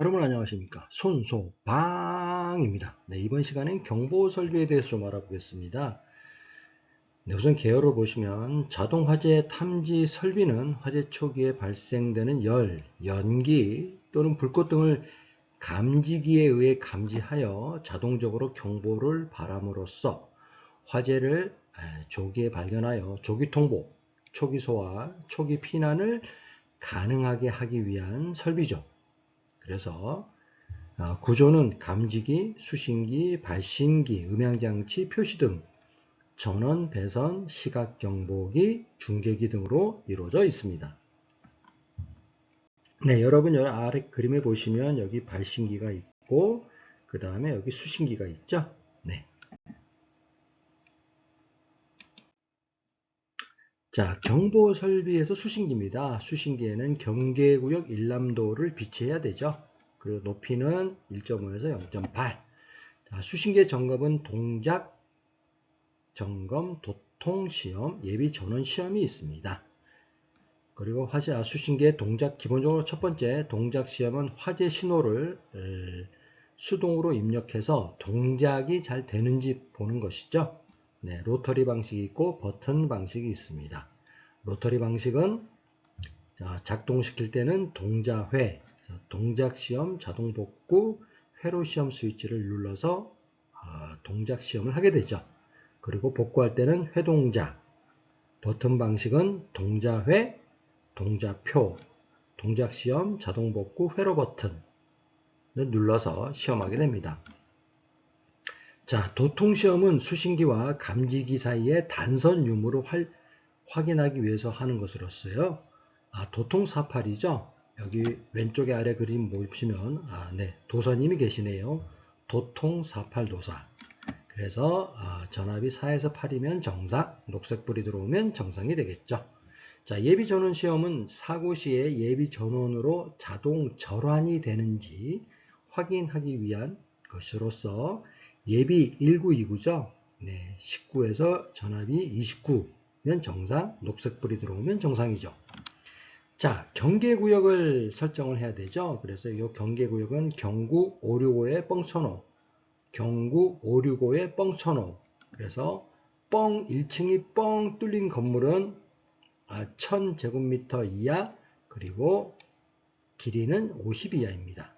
여러분 안녕하십니까? 손소방입니다. 네, 이번 시간엔 경보 설비에 대해서 좀 알아보겠습니다. 네, 우선 개요를 보시면 자동 화재 탐지 설비는 화재 초기에 발생되는 열, 연기 또는 불꽃 등을 감지기에 의해 감지하여 자동적으로 경보를 바람으로써 화재를 조기에 발견하여 조기 통보, 초기 소화, 초기 피난을 가능하게 하기 위한 설비죠. 그래서 어, 구조는 감지기, 수신기, 발신기, 음향장치, 표시 등 전원, 배선, 시각 경보기, 중계기 등으로 이루어져 있습니다. 네, 여러분 여기 아래 그림에 보시면 여기 발신기가 있고 그 다음에 여기 수신기가 있죠. 네. 자, 경보 설비에서 수신기입니다. 수신기에는 경계구역 일람도를 비치해야 되죠. 그리고 높이는 1.5에서 0.8. 자, 수신기의 점검은 동작 점검, 도통 시험, 예비 전원 시험이 있습니다. 그리고 화재 아, 수신기의 동작 기본적으로 첫 번째 동작 시험은 화재 신호를 수동으로 입력해서 동작이 잘 되는지 보는 것이죠. 네, 로터리 방식이 있고 버튼 방식이 있습니다. 로터리 방식은 작동시킬 때는 동자회, 동작시험, 자동복구, 회로시험 스위치를 눌러서 아, 동작시험을 하게 되죠. 그리고 복구할 때는 회동작, 버튼 방식은 동자회, 동자표, 동작시험, 자동복구, 회로 버튼을 눌러서 시험하게 됩니다. 자, 도통시험은 수신기와 감지기 사이의 단선 유무를 활, 확인하기 위해서 하는 것으로서요. 아, 도통사팔이죠. 여기 왼쪽에 아래 그림 보시면 아, 네, 도사님이 계시네요. 도통사팔 도사. 그래서 아, 전압이 4에서 8이면 정상, 녹색불이 들어오면 정상이 되겠죠. 자, 예비 전원 시험은 사고 시에 예비 전원으로 자동 절환이 되는지 확인하기 위한 것으로서 예비 1929죠. 네, 19에서 전압이 29면 정상, 녹색불이 들어오면 정상이죠. 자, 경계구역을 설정을 해야 되죠. 그래서 이 경계구역은 경구 565에 뻥쳐놓, 경구 565에 뻥쳐놓. 그래서 뻥 1층이 뻥 뚫린 건물은 1000제곱미터 아, 이하 그리고 길이는 50 이하입니다.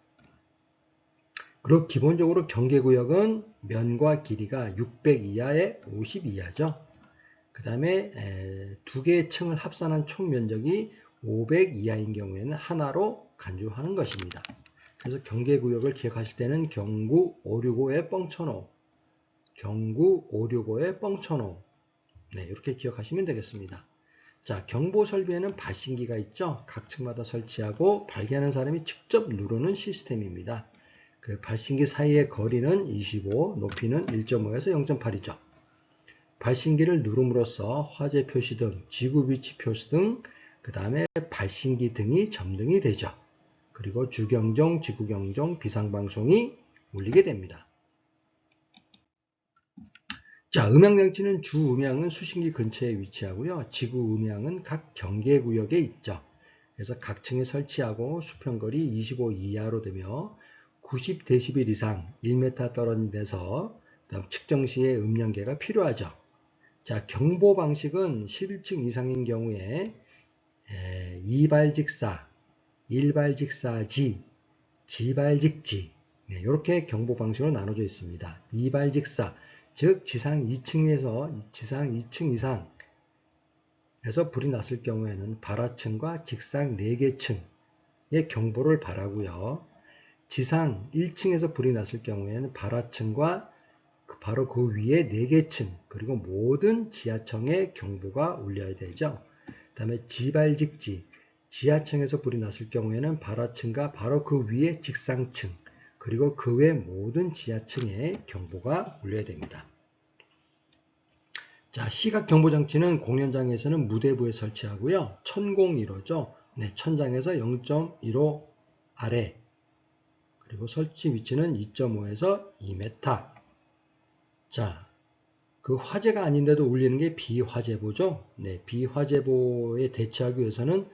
그리고 기본적으로 경계구역은 면과 길이가 600 이하에 50 이하죠. 그 다음에 두 개의 층을 합산한 총 면적이 500 이하인 경우에는 하나로 간주하는 것입니다. 그래서 경계구역을 기억하실 때는 경구 565에 뻥쳐놓 경구 565에 뻥쳐놓 네, 이렇게 기억하시면 되겠습니다. 자, 경보 설비에는 발신기가 있죠. 각 층마다 설치하고 발견하는 사람이 직접 누르는 시스템입니다. 그 발신기 사이의 거리는 25, 높이는 1.5에서 0.8이죠. 발신기를 누름으로써 화재 표시 등, 지구 위치 표시 등, 그 다음에 발신기 등이 점등이 되죠. 그리고 주경종, 지구경종, 비상방송이 울리게 됩니다. 자, 음향장치는 주 음향은 수신기 근처에 위치하고요. 지구 음향은 각 경계구역에 있죠. 그래서 각 층에 설치하고 수평거리 25 이하로 되며 90dB 이상 1m 떨어진 데서 측정 시에 음량계가 필요하죠. 자, 경보 방식은 11층 이상인 경우에 이발직사, 일발직사지, 지발직지 네, 이렇게 경보 방식으로 나눠져 있습니다. 이발직사, 즉 지상 2층에서 지상 2층 이상 에서 불이 났을 경우에는 발하층과 직상 4개 층의 경보를 바라고요. 지상 1층에서 불이 났을 경우에는 발하층과 그 바로 그 위에 4개 층 그리고 모든 지하층의 경보가 울려야 되죠. 그 다음에 지발직지 지하층에서 불이 났을 경우에는 발하층과 바로 그 위에 직상층 그리고 그 외 모든 지하층의 경보가 울려야 됩니다. 자, 시각 경보 장치는 공연장에서는 무대부에 설치하고요. 천공 1호죠. 네, 천장에서 0.15 아래 그리고 설치 위치는 2.5에서 2m. 자, 그 화재가 아닌데도 울리는 게 비화재보죠. 네, 비화재보에 대처하기 위해서는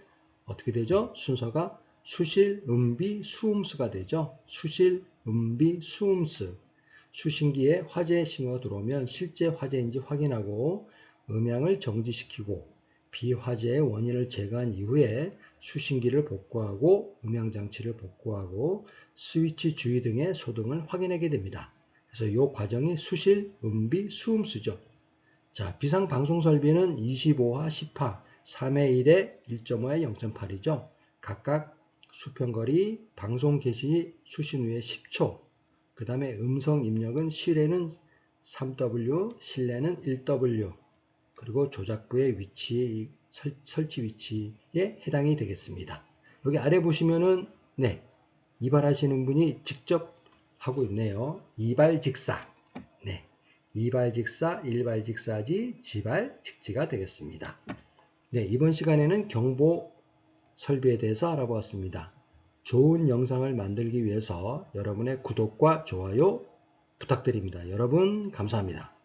어떻게 되죠? 순서가 수실, 음비, 수음수가 되죠. 수실, 음비, 수음수. 수신기에 화재 신호가 들어오면 실제 화재인지 확인하고 음향을 정지시키고 비화재의 원인을 제거한 이후에 수신기를 복구하고 음향장치를 복구하고 스위치 주의 등의 소등을 확인하게 됩니다. 그래서 이 과정이 수실, 음비, 수음수죠. 자, 비상 방송 설비는 25화, 10화, 3회 1에 1.5에 0.8이죠. 각각 수평거리, 방송 개시 수신 후에 10초, 그 다음에 음성 입력은 실에는 3W, 실내는 1W, 그리고 조작부의 위치, 설치 위치에 해당이 되겠습니다. 여기 아래 보시면은, 네, 이발하시는 분이 직접 하고 있네요. 이발직사. 네. 이발직사, 일발직사지, 지발 직지가 되겠습니다. 네, 이번 시간에는 경보 설비에 대해서 알아보았습니다. 좋은 영상을 만들기 위해서 여러분의 구독과 좋아요 부탁드립니다. 여러분 감사합니다.